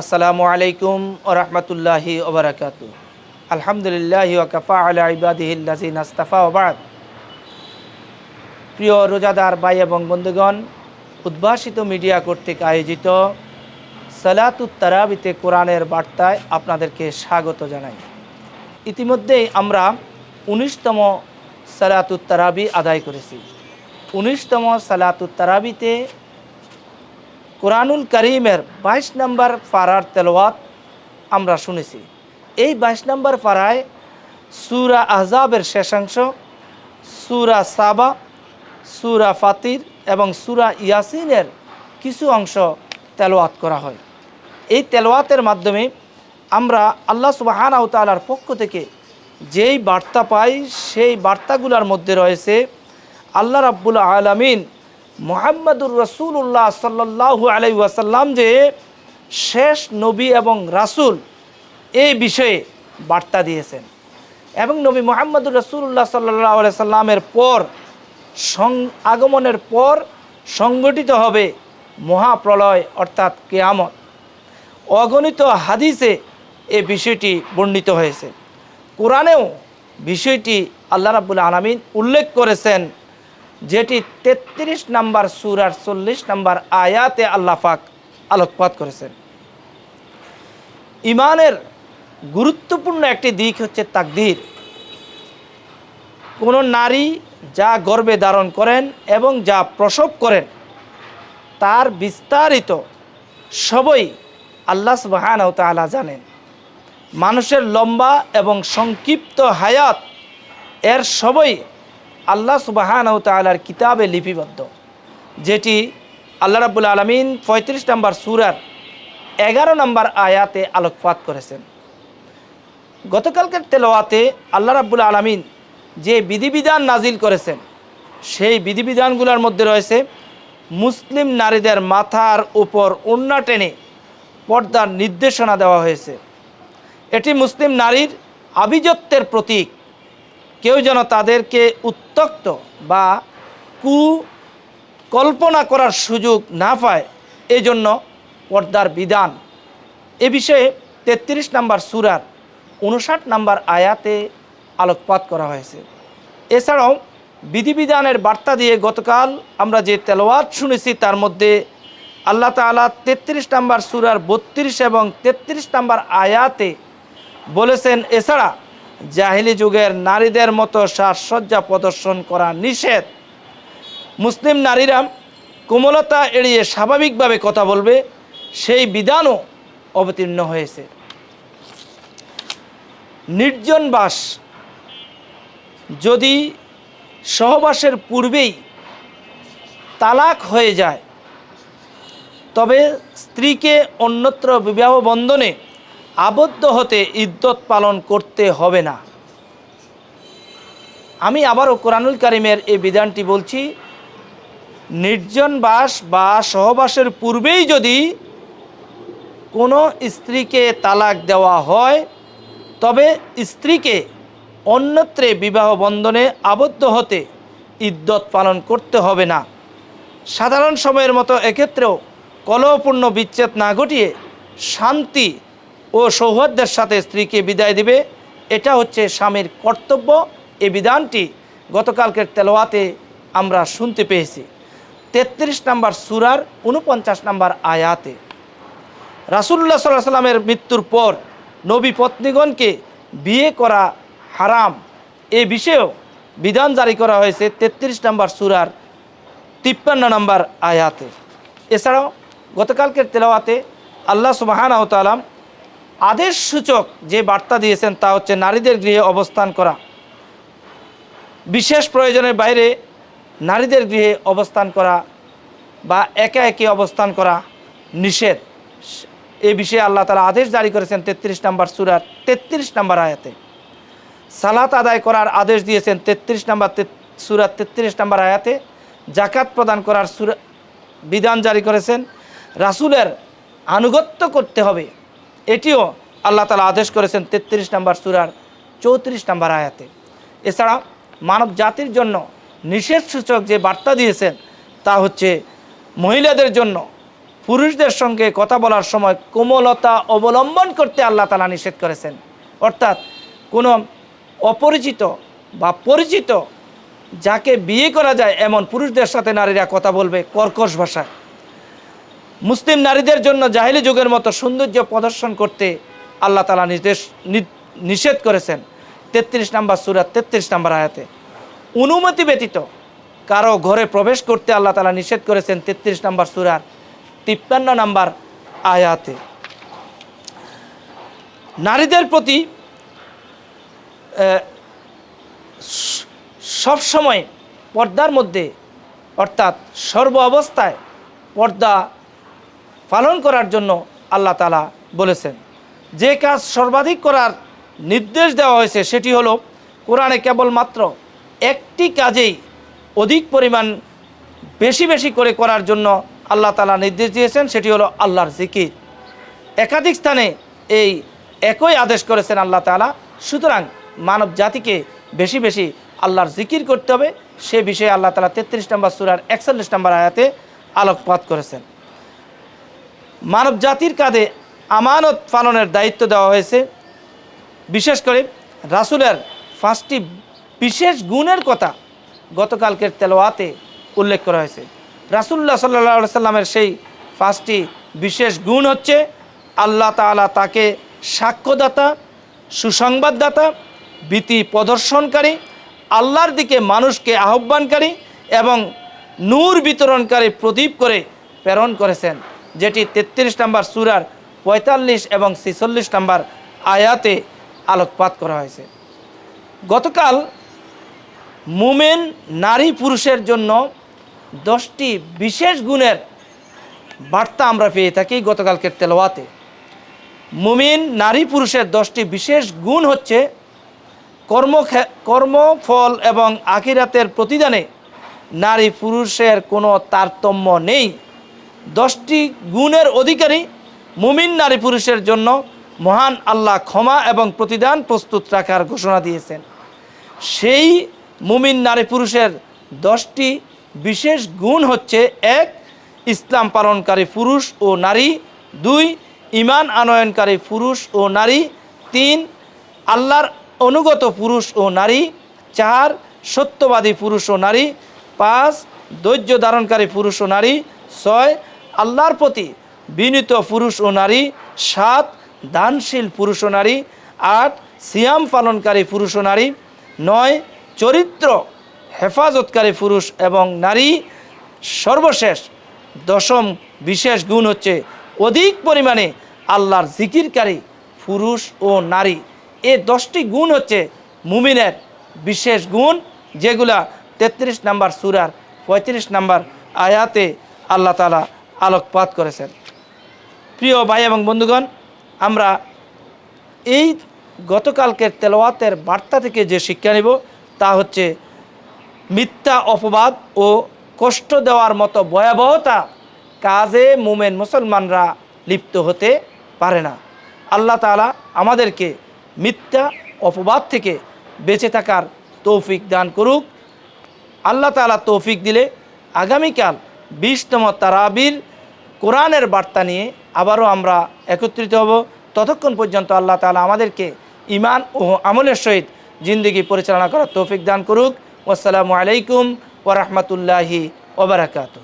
আসসালামু আলাইকুম ও রহমতুল্লাহি ওবরাকাতু আলহামদুলিল্লাহ ওয়াকাফা আলা নাস্তাফা ওবাদ প্রিয় রোজাদার ভাই এবং বন্ধুগণ, উদ্ভাসিত মিডিয়া কর্তৃক আয়োজিত সালাতুত তারাবিতে কোরআনের বার্তায় আপনাদেরকে স্বাগত জানাই। ইতিমধ্যেই আমরা উনিশতম সালাতুত তারাবি আদায় করেছি। উনিশতম সালাতুত তারাবিতে কোরআনুল করিমের বাইশ নম্বর পাড়ার তেলোয়াত আমরা শুনেছি। এই বাইশ নম্বর পাড়ায় সুরা আহজাবের শেষাংশ সুরা সাবা, সুরা ফাতির এবং সুরা ইয়াসিনের কিছু অংশ তেলোয়াত করা হয়। এই তেলোয়াতের মাধ্যমে আমরা আল্লাহ সুবাহানাউ তালার পক্ষ থেকে যেই বার্তা পাই, সেই বার্তাগুলোর মধ্যে রয়েছে, আল্লাহ রাব্বুল আলমিন মোহাম্মদুর রসুল্লাহ সাল্লাহু আলাই ওয়াসাল্লাম যে শেষ নবী এবং রাসূল এই বিষয়ে বার্তা দিয়েছেন। এবং নবী মোহাম্মদুর রসুল্লাহ সাল্লাহ সাল্লামের পর সং, আগমনের পর সংগঠিত হবে মহাপ্রলয় অর্থাৎ কেয়ামত। অগণিত হাদিসে এ বিষয়টি বর্ণিত হয়েছে। কোরআনেও বিষয়টি আল্লাহ রাবুল আলমিন উল্লেখ করেছেন যেটি তেত্রিশ নাম্বার সুরার চল্লিশ নাম্বার আয়াতে আল্লাহ পাক আলোকপাত করেছেন। ইমানের গুরুত্বপূর্ণ একটি দিক হচ্ছে তাকদির। কোনো নারী যা গর্বে ধারণ করেন এবং যা প্রসব করেন, তার বিস্তারিত সবই আল্লাহ সুবাহান তালা জানেন। মানুষের লম্বা এবং সংক্ষিপ্ত হায়াত, এর সবই আল্লাহ সুবাহান তালার কিতাবে লিপিবদ্ধ, যেটি আল্লাহ রাবুল আলমিন পঁয়ত্রিশ নম্বর সুরার এগারো নম্বর আয়াতে আলোকপাত করেছেন। গতকালকের তেলোয়াতে আল্লাহ রাবুল আলমিন যে বিধিবিধান নাজিল করেছেন, সেই বিধিবিধানগুলোর মধ্যে রয়েছে মুসলিম নারীদের মাথার উপর উন্না টেনে পর্দার নির্দেশনা দেওয়া হয়েছে। এটি মুসলিম নারীর আভিজাত্যের প্রতীক। কেউ যেন তাদেরকে উত্তক্ত বা কু কল্পনা করার সুযোগ না পায়, এজন্য পর্দার বিধান। এ বিষয়ে তেত্রিশ নম্বর সুরার উনষাট নম্বর আয়াতে আলোকপাত করা হয়েছে। এছাড়াও বিধিবিধানের বার্তা দিয়ে গতকাল আমরা যে তেলোয়াত শুনেছি, তার মধ্যে আল্লাহ তালা তেত্রিশ নম্বর সুরার বত্রিশ এবং তেত্রিশ নম্বর আয়াতে বলেছেন, এছাড়া জাহিলি যুগের নারীদের মতো সাজসজ্জা প্রদর্শন করা নিষেধ। মুসলিম নারীরা কোমলতা এড়িয়ে স্বাভাবিকভাবে কথা বলবে, সেই বিধানও অবতীর্ণ হয়েছে। নির্জন বাস যদি সহবাসের পূর্বেই তালাক হয়ে যায়, তবে স্ত্রীকে অন্যত্র বিবাহ বন্ধনে আবদ্ধ হতে ইদ্যত পালন করতে হবে না। আমি আবারও কোরআনুল কারিমের এই বিধানটি বলছি, নির্জন বাস বা সহবাসের পূর্বেই যদি কোনো স্ত্রীকে তালাক দেওয়া হয়, তবে স্ত্রীকে অন্যত্রে বিবাহ বন্ধনে আবদ্ধ হতে ইদ্যত পালন করতে হবে না। সাধারণ সময়ের মতো এক্ষেত্রেও কলহপূর্ণ বিচ্ছেদ না ঘটিয়ে শান্তি ও সৌহার্দ্যের সাথে স্ত্রীকে বিদায় দিবে। এটা হচ্ছে স্বামীর কর্তব্য। এ বিধানটি গতকালকের তেলোয়াতে আমরা শুনতে পেয়েছি। তেত্রিশ নম্বর সুরার উনপঞ্চাশ নম্বর আয়াতে রাসুল্লাহ সাল্লাহ সাল্লামের মৃত্যুর পর নবী পত্নীগণকে বিয়ে করা হারাম। এ বিষয়েও বিধান জারি করা হয়েছে তেত্রিশ নম্বর সুরার তিপ্পান্ন নম্বর আয়াতে। এছাড়াও গতকালকের তেলাওয়াতে আল্লাহ সুবাহান তালাম আদেশ সূচক যে বার্তা দিয়েছেন তা হচ্ছে নারীদের গৃহে অবস্থান করা। বিশেষ প্রয়োজনের বাইরে নারীদের গৃহে অবস্থান করা বা একে একে অবস্থান করা নিষেধ। এ বিষয়ে আল্লাহ তালা আদেশ জারি করেছেন তেত্রিশ নম্বর সুরার তেত্রিশ নম্বর আয়াতে। সালাত আদায় করার আদেশ দিয়েছেন তেত্রিশ নম্বর সুরার তেত্রিশ নম্বর আয়াতে। জাকাত প্রদান করার সুরা বিধান জারি করেছেন। রাসুলের আনুগত্য করতে হবে। এটিও আল্লাহ তালা আদেশ করেছেন তেত্রিশ নম্বর সুরার চৌত্রিশ নম্বর আয়াতে। এছাড়া মানব জাতির জন্য নিষেধ সূচক যে বার্তা দিয়েছেন, তা হচ্ছে মহিলাদের জন্য পুরুষদের সঙ্গে কথা বলার সময় কোমলতা অবলম্বন করতে আল্লাহ তালা নিষেধ করেছেন। অর্থাৎ কোনো অপরিচিত বা পরিচিত যাকে বিয়ে করা যায়, এমন পুরুষদের সাথে নারীরা কথা বলবে কর্কশ ভাষায়। মুসলিম নারীদের জন্য জাহিলি যুগের মতো সৌন্দর্য প্রদর্শন করতে আল্লাহ তালা নির্দেশ নিষেধ করেছেন। তেত্রিশ নাম্বার সুরাত তেত্রিশ নাম্বার আয়াতে। অনুমতি ব্যতীত কারও ঘরে প্রবেশ করতে আল্লাহ তালা নিষেধ করেছেন তেত্রিশ নাম্বার সুরার তিপ্পান্ন নাম্বার আয়াতে। নারীদের প্রতি সবসময় পর্দার মধ্যে, অর্থাৎ সর্ব অবস্থায় পর্দা পালন করার জন্য আল্লাহ তালা বলেছেন। যে কাজ সর্বাধিক করার নির্দেশ দেওয়া হয়েছে সেটি হলো কোরআনে কেবলমাত্র একটি কাজেই অধিক পরিমাণ বেশি বেশি করে করার জন্য আল্লাহ তালা নির্দেশ দিয়েছেন, সেটি হলো আল্লাহর জিকির। একাধিক স্থানে এই একই আদেশ করেছেন আল্লাহ তালা সুতরাং মানব জাতিকে বেশি বেশি আল্লাহর জিকির করতে হবে। সে বিষয়ে আল্লাহ তালা তেত্রিশ নম্বর সুরার একচল্লিশ নম্বর আয়াতে আলোকপাত করেছেন। মানব জাতির কাঁধে আমানত পালনের দায়িত্ব দেওয়া হয়েছে। বিশেষ করে রাসুলের পাঁচটি বিশেষ গুণের কথা গতকালকের তেলোয়াতে উল্লেখ করা হয়েছে। রাসুল্লাহ সাল্লাহ সাল্লামের সেই পাঁচটি বিশেষ গুণ হচ্ছে আল্লাহ তাআলা তাকে সাক্ষ্যদাতা, সুসংবাদদাতা, ভীতি প্রদর্শনকারী, আল্লাহর দিকে মানুষকে আহ্বানকারী এবং নূর বিতরণকারী প্রদীপ করে প্রেরণ করেছেন। যেটি তেত্রিশ নম্বর সুরার পঁয়তাল্লিশ এবং ছেচল্লিশ নম্বর আয়াতে আলোকপাত করা হয়েছে। গতকাল মুমেন নারী পুরুষের জন্য দশটি বিশেষ গুণের বার্তা আমরা পেয়ে থাকি গতকালকের তেলোয়াতে মুমিন নারী পুরুষের দশটি বিশেষ গুণ হচ্ছে কর্ম কর্মফল এবং আখিরাতের প্রতিদানে নারী পুরুষের কোনো তারতম্য নেই। দশটি গুণের অধিকারী মুমিন নারী পুরুষের জন্য মহান আল্লাহ ক্ষমা এবং প্রতিদান প্রস্তুত রাখার ঘোষণা দিয়েছেন। সেই মুমিন নারী পুরুষের দশটি বিশেষ গুণ হচ্ছে, এক, ইসলাম পালনকারী পুরুষ ও নারী, দুই ইমান আনয়নকারী পুরুষ ও নারী, তিন, আল্লাহর অনুগত পুরুষ ও নারী, চার, সত্যবাদী পুরুষ ও নারী, পাঁচ, ধৈর্য ধারণকারী পুরুষ ও নারী, ছয় আল্লাহর প্রতি বিনীত পুরুষ ও নারী, সাত দানশীল পুরুষ ও নারী, আট সিয়াম পালনকারী পুরুষ ও নারী, নয় চরিত্র হেফাজতকারী পুরুষ এবং নারী, সর্বশেষ দশম বিশেষ গুণ হচ্ছে অধিক পরিমাণে আল্লাহর জিকিরকারী পুরুষ ও নারী। এ দশটি গুণ হচ্ছে মুমিনের বিশেষ গুণ, যেগুলা তেত্রিশ নাম্বার সুরার পঁয়ত্রিশ নাম্বার আয়াতে আল্লাহ তালা আলোকপাত করেছেন। প্রিয় ভাই এবং বন্ধুগণ, আমরা এই গতকালকের তেলাওয়াতের বার্তা থেকে যে শিক্ষা নিব, তা হচ্ছে মিথ্যা অপবাদ ও কষ্ট দেওয়ার মতো ভয়াবহতা কাজে মুমেন মুসলমানরা লিপ্ত হতে পারে না। আল্লাহ তালা আমাদেরকে মিথ্যা অপবাদ থেকে বেঁচে থাকার তৌফিক দান করুক। আল্লাহ তাআলা তৌফিক দিলে আগামীকাল বিশতম তারাবির কোরআনের বার্তা নিয়ে আবারও আমরা একত্রিত হব। ততক্ষণ পর্যন্ত আল্লাহ তালা আমাদেরকে ইমান ও আমলের সহিত জিন্দগি পরিচালনা করার তৌফিক দান করুক। আসসালামু আলাইকুম ওরহমতুল্লাহি ওবরাকাতু